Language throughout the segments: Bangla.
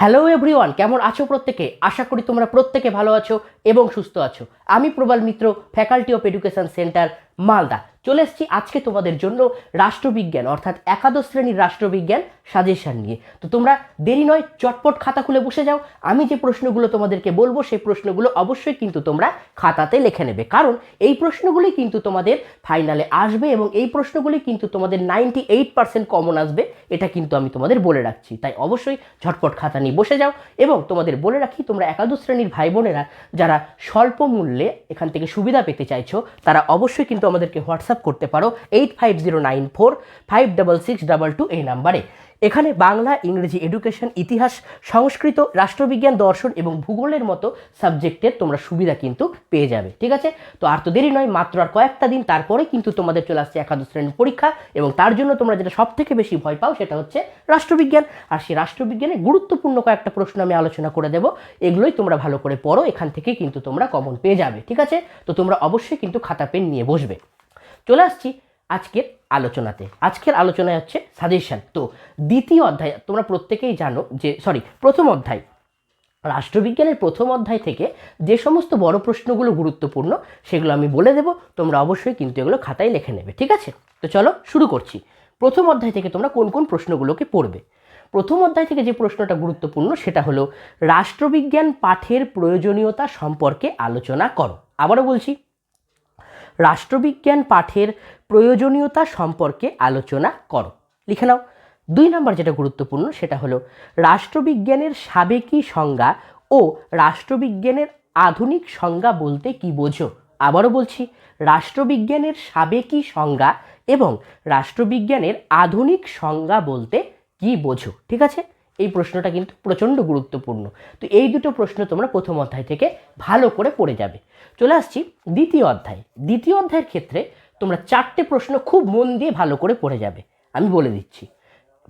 হ্যালো এভরিওয়ান কেমন আছো প্রত্যেকে? আশা করি তোমরা প্রত্যেকে ভালো আছো এবং সুস্থ আছো। আমি Prabal Mitra faculty of education centre Malda. চলে এসেছি আজকে তোমাদের জন্য রাষ্ট্রবিজ্ঞান, অর্থাৎ একাদশ শ্রেণির রাষ্ট্রবিজ্ঞান সাজেশন নিয়ে। তো তোমরা দেরি নয়, চটপট খাতা খুলে বসে যাও। আমি যে প্রশ্নগুলো তোমাদেরকে বলব, সেই প্রশ্নগুলো অবশ্যই কিন্তু তোমরা খাতাতে লিখে নেবে। কারণ এই প্রশ্নগুলি কিন্তু তোমাদের ফাইনালে আসবে এবং এই প্রশ্নগুলি কিন্তু তোমাদের নাইনটি এইট পার্সেন্ট কমন আসবে, এটা কিন্তু আমি তোমাদের বলে রাখছি। তাই অবশ্যই ঝটপট খাতা নিয়ে বসে যাও এবং তোমাদের বলে রাখি, তোমরা একাদশ শ্রেণির ভাই বোনেরা যারা স্বল্প মূল্যে এখান থেকে সুবিধা পেতে চাইছো, তারা অবশ্যই কিন্তু আমাদেরকে হোয়াটসঅ্যাপ করতে পারো eight five zero nine four five double six double two এই নাম্বারে। এখানে বাংলা, ইংরেজি এডুকেশন ইতিহাস, সংস্কৃত, রাষ্ট্রবিজ্ঞান, দর্শন এবং ভূগোলের মতো সাবজেক্টের তোমরা সুবিধা কিন্তু পেয়ে যাবে, ঠিক আছে? তো আর তো দেরি নয়, মাত্র আর কয়েকটা দিন, তারপরে কিন্তু তোমাদের চলে আসছে একাদশ শ্রেণির পরীক্ষা এবং তার জন্য তোমরা যেটা সব থেকে বেশি ভয় পাও সেটা হচ্ছে রাষ্ট্রবিজ্ঞান। আর সেই রাষ্ট্রবিজ্ঞানে গুরুত্বপূর্ণ কয়েকটা প্রশ্ন আমি আলোচনা করে দেবো, এগুলোই তোমরা ভালো করে পড়ো, এখান থেকে কিন্তু তোমরা কমন পেয়ে যাবে, ঠিক আছে? তো তোমরা অবশ্যই কিন্তু খাতা, পেন নিয়ে বসবে। চলে আসছি আজকের আলোচনাতে। আজকের আলোচনায় হচ্ছে সাজেশন তো দ্বিতীয় অধ্যায়, তোমরা প্রত্যেকেই জানো যে সরি প্রথম অধ্যায়। রাষ্ট্রবিজ্ঞানের প্রথম অধ্যায় থেকে যে সমস্ত বড় প্রশ্নগুলো গুরুত্বপূর্ণ, সেগুলো আমি বলে দেবো। তোমরা অবশ্যই কিন্তু এগুলো খাতায় লিখে নেবে, ঠিক আছে? তো চলো শুরু করছি। প্রথম অধ্যায় থেকে তোমরা কোন কোন প্রশ্নগুলোকে পড়বে? প্রথম অধ্যায় থেকে যে প্রশ্নটা গুরুত্বপূর্ণ, সেটা হলো, রাষ্ট্রবিজ্ঞান পাঠের প্রয়োজনীয়তা সম্পর্কে আলোচনা করো। আবারও বলছি রাষ্ট্রবিজ্ঞান পাঠের প্রয়োজনীয়তা সম্পর্কে আলোচনা করো। লিখে নাও। দুই নম্বর যেটা গুরুত্বপূর্ণ সেটা হলো, রাষ্ট্রবিজ্ঞানের সাবেকি সংজ্ঞা ও রাষ্ট্রবিজ্ঞানের আধুনিক সংজ্ঞা বলতে কি বোঝো? আবারও বলছি, রাষ্ট্রবিজ্ঞানের সাবেকি সংজ্ঞা এবং রাষ্ট্রবিজ্ঞানের আধুনিক সংজ্ঞা বলতে কি বোঝো? ঠিক আছে? এই প্রশ্নটা কিন্তু প্রচণ্ড গুরুত্বপূর্ণ। তো এই দুটো প্রশ্ন তোমরা প্রথম অধ্যায় থেকে ভালো করে পড়ে যাবে। চলে আসছি দ্বিতীয় অধ্যায়। দ্বিতীয় অধ্যায়ের ক্ষেত্রে তোমরা চারটে প্রশ্ন খুব মন দিয়ে ভালো করে পড়ে যাবে। আমি বলে দিচ্ছি।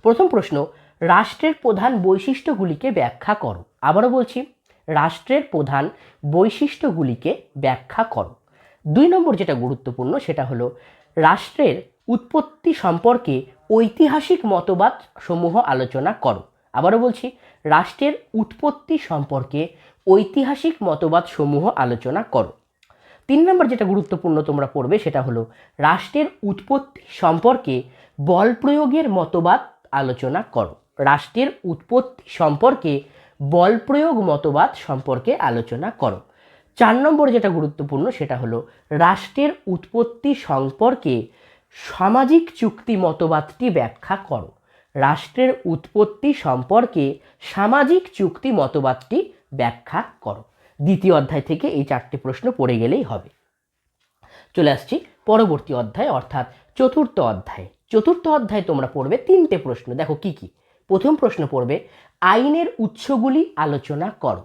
প্রথম প্রশ্ন, রাষ্ট্রের প্রধান বৈশিষ্ট্যগুলিকে ব্যাখ্যা করো। আবারও বলছি, রাষ্ট্রের প্রধান বৈশিষ্ট্যগুলিকে ব্যাখ্যা করো। দুই নম্বর যেটা গুরুত্বপূর্ণ সেটা হলো, রাষ্ট্রের উৎপত্তি সম্পর্কে ঐতিহাসিক মতবাদ সমূহ আলোচনা করো। আবারও বলছি, রাষ্ট্রের উৎপত্তি সম্পর্কে ঐতিহাসিক মতবাদ সমূহ আলোচনা করো। তিন নম্বর যেটা গুরুত্বপূর্ণ তোমরা পড়বে সেটা হলো, রাষ্ট্রের উৎপত্তি সম্পর্কে বল প্রয়োগের মতবাদ আলোচনা করো। রাষ্ট্রের উৎপত্তি সম্পর্কে বল প্রয়োগ মতবাদ সম্পর্কে আলোচনা করো। চার নম্বর যেটা গুরুত্বপূর্ণ সেটা হলো, রাষ্ট্রের উৎপত্তি সম্পর্কে সামাজিক চুক্তি মতবাদটি ব্যাখ্যা করো। রাষ্ট্রের উৎপত্তি সম্পর্কে সামাজিক চুক্তি মতবাদটি ব্যাখ্যা করো। দ্বিতীয় অধ্যায় থেকে এই চারটে প্রশ্ন পড়ে গেলেই হবে। চলে আসছি পরবর্তী অধ্যায়, অর্থাৎ চতুর্থ অধ্যায়। চতুর্থ অধ্যায়ে তোমরা পড়বে তিনটে প্রশ্ন, দেখো কি কি। প্রথম প্রশ্ন পড়বে, আইনের উৎসগুলি আলোচনা করো।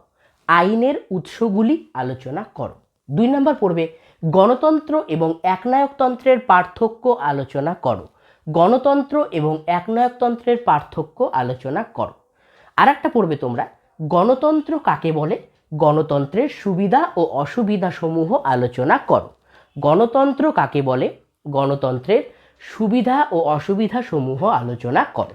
আইনের উৎসগুলি আলোচনা করো। দুই নম্বর পড়বে, গণতন্ত্র এবং একনায়কতন্ত্রের পার্থক্য আলোচনা করো। গণতন্ত্র এবং একনায়কতন্ত্রের পার্থক্য আলোচনা করো। আর একটা পড়বে তোমরা, গণতন্ত্র কাকে বলে? গণতন্ত্রের সুবিধা ও অসুবিধা সমূহ আলোচনা করো। গণতন্ত্র কাকে বলে? গণতন্ত্রের সুবিধা ও অসুবিধা সমূহ আলোচনা করো।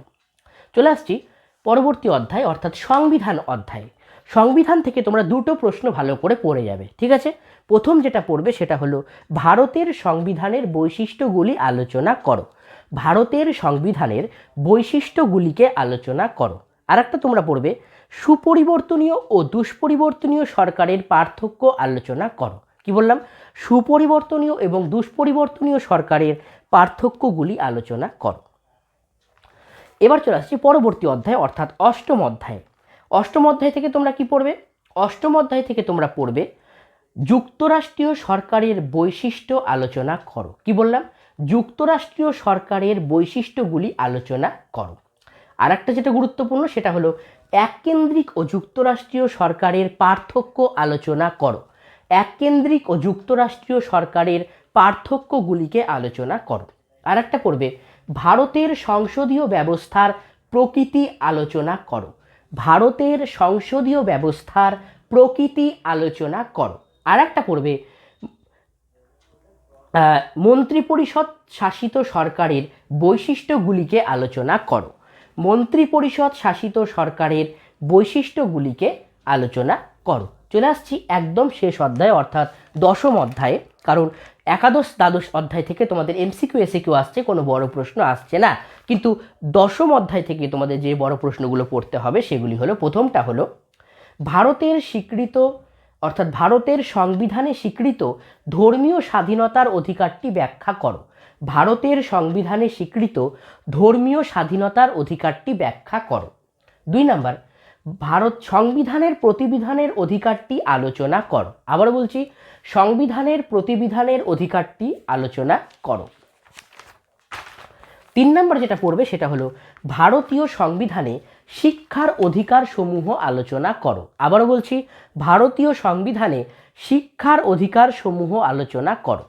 চলে আসছি পরবর্তী অধ্যায়, অর্থাৎ সংবিধান অধ্যায়। সংবিধান থেকে তোমরা দুটো প্রশ্ন ভালো করে পড়ে যাবে, ঠিক আছে? প্রথম যেটা পড়বে সেটা হলো, ভারতের সংবিধানের বৈশিষ্ট্যগুলি আলোচনা করো। ভারতের সংবিধানের বৈশিষ্ট্যগুলিকে আলোচনা করো। আর একটা তোমরা পড়বে, সুপরিবর্তনীয় ও দুষ্পরিবর্তনীয় সরকারের পার্থক্য আলোচনা করো। কি বললাম? সুপরিবর্তনীয় এবং দুষ্পরিবর্তনীয় সরকারের পার্থক্যগুলি আলোচনা করো। এবার চলে আসছি পরবর্তী অধ্যায়, অর্থাৎ অষ্টম অধ্যায়। অষ্টম অধ্যায় থেকে তোমরা কি পড়বে? অষ্টম অধ্যায় থেকে তোমরা পড়বে, যুক্তরাষ্ট্রীয় সরকারের বৈশিষ্ট্য আলোচনা করো। কি বললাম? যুক্তরাষ্ট্রীয় সরকারের বৈশিষ্ট্যগুলি আলোচনা করো। আর একটা যেটা গুরুত্বপূর্ণ সেটা হলো, এককেন্দ্রিক ও যুক্তরাষ্ট্রীয় সরকারের পার্থক্য আলোচনা করো। এককেন্দ্রিক ও যুক্তরাষ্ট্রীয় সরকারের পার্থক্যগুলিকে আলোচনা করো। আর একটা পড়বে, ভারতের সংসদীয় ব্যবস্থার প্রকৃতি আলোচনা করো। ভারতের সংসদীয় ব্যবস্থার প্রকৃতি আলোচনা করো। আর একটা পড়বে মন্ত্রিপরিষদ শাসিত সরকারের বৈশিষ্ট্যগুলিকে আলোচনা করো। মন্ত্রিপরিষদ শাসিত সরকারের বৈশিষ্ট্যগুলিকে আলোচনা করো। চলে আসছি একদম শেষ অধ্যায়, অর্থাৎ দশম অধ্যায়ে। কারণ একাদশ দ্বাদশ অধ্যায় থেকে তোমাদের এমসিকিউ এসিকিউ আসছে, কোনো বড় প্রশ্ন আসছে না। কিন্তু দশম অধ্যায় থেকে তোমাদের যে বড় প্রশ্নগুলো পড়তে হবে, সেগুলি হলো, প্রথমটা হলো, ভারতের স্বীকৃত অর্থাৎ ভারতের সংবিধানে স্বীকৃত ধর্মীয় স্বাধীনতার অধিকারটি ব্যাখ্যা করো। ভারতের সংবিধানে স্বীকৃত ধর্মীয় স্বাধীনতার অধিকারটি ব্যাখ্যা করো। দুই নাম্বার, ভারত সংবিধানের প্রতিবিধানের অধিকারটি আলোচনা করো। আবার বলছি, সংবিধানের প্রতিবিধানের অধিকারটি আলোচনা করো। তিন নম্বর যেটা পড়বে সেটা হলো, ভারতীয় সংবিধানে শিক্ষার অধিকার সমূহ আলোচনা করো। আবারও বলছি, ভারতীয় সংবিধানে শিক্ষার অধিকার সমূহ আলোচনা করো।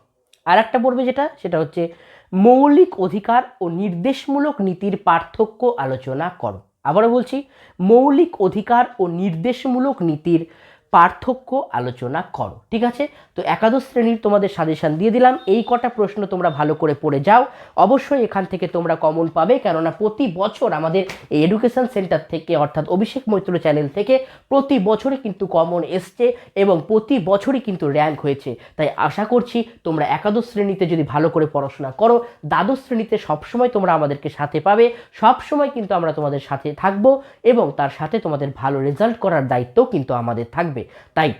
আর একটা পড়বে যেটা, সেটা হচ্ছে মৌলিক অধিকার ও নির্দেশমূলক নীতির পার্থক্য আলোচনা করো। আবারও বলছি, মৌলিক অধিকার ও নির্দেশমূলক নীতির পার্থক্য আলোচনা করো, ঠিক আছে? তো একাদশ শ্রেণির তোমাদের সাজেশান দিয়ে দিলাম। এই কটা প্রশ্ন তোমরা ভালো করে পড়ে যাও। অবশ্যই এখান থেকে তোমরা কমন পাবে, কেননা প্রতি বছর আমাদের এই এডুকেশন সেন্টার থেকে, অর্থাৎ অভিষেক মৈত্র চ্যানেল থেকে প্রতি বছরই কিন্তু কমন এসছে এবং প্রতি বছরই কিন্তু র্যাঙ্ক হয়েছে। তাই আশা করছি তোমরা একাদশ শ্রেণীতে যদি ভালো করে পড়াশোনা করো, দ্বাদশ শ্রেণীতে সবসময় তোমরা আমাদেরকে সাথে পাবে, সবসময় কিন্তু আমরা তোমাদের সাথে থাকব এবং তার সাথে তোমাদের ভালো রেজাল্ট করার দায়িত্ব কিন্তু আমাদের থাকবে তাই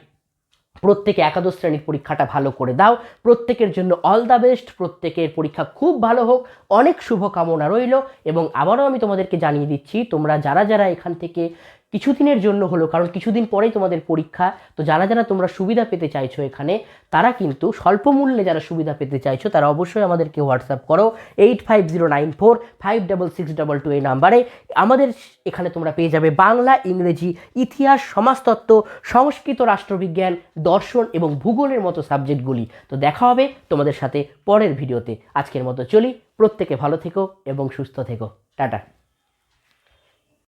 প্রত্যেকে একাদশ শ্রেণির পরীক্ষাটা ভালো করে দাও। প্রত্যেকের জন্য অল দ্য বেস্ট প্রত্যেকের পরীক্ষা খুব ভালো হোক। অনেক শুভকামনা রইল এবং আবারও আমি তোমাদেরকে জানিয়ে দিচ্ছি, তোমরা যারা যারা এখান থেকে কিছুদিনের জন্য হলো, কারণ কিছুদিন পরেই তোমাদের পরীক্ষা। তো যারা যারা তোমরা সুবিধা পেতে চাইছো এখানে, তারা কিন্তু স্বল্প মূল্যে যারা সুবিধা পেতে চাইছো, তারা অবশ্যই আমাদেরকে হোয়াটসঅ্যাপ করো। Eight five zero nine four five double six double two এই নাম্বারে। আমাদের এখানে তোমরা পেয়ে যাবে বাংলা, ইংরেজি, ইতিহাস, সমাজতত্ত্ব, সংস্কৃত, রাষ্ট্রবিজ্ঞান, দর্শন এবং ভূগোলের মতো সাবজেক্টগুলি। তো দেখা হবে তোমাদের সাথে পরের ভিডিওতে। আজকের মতো চলি। প্রত্যেকে ভালো থেকো এবং সুস্থ থেকো। টাটা।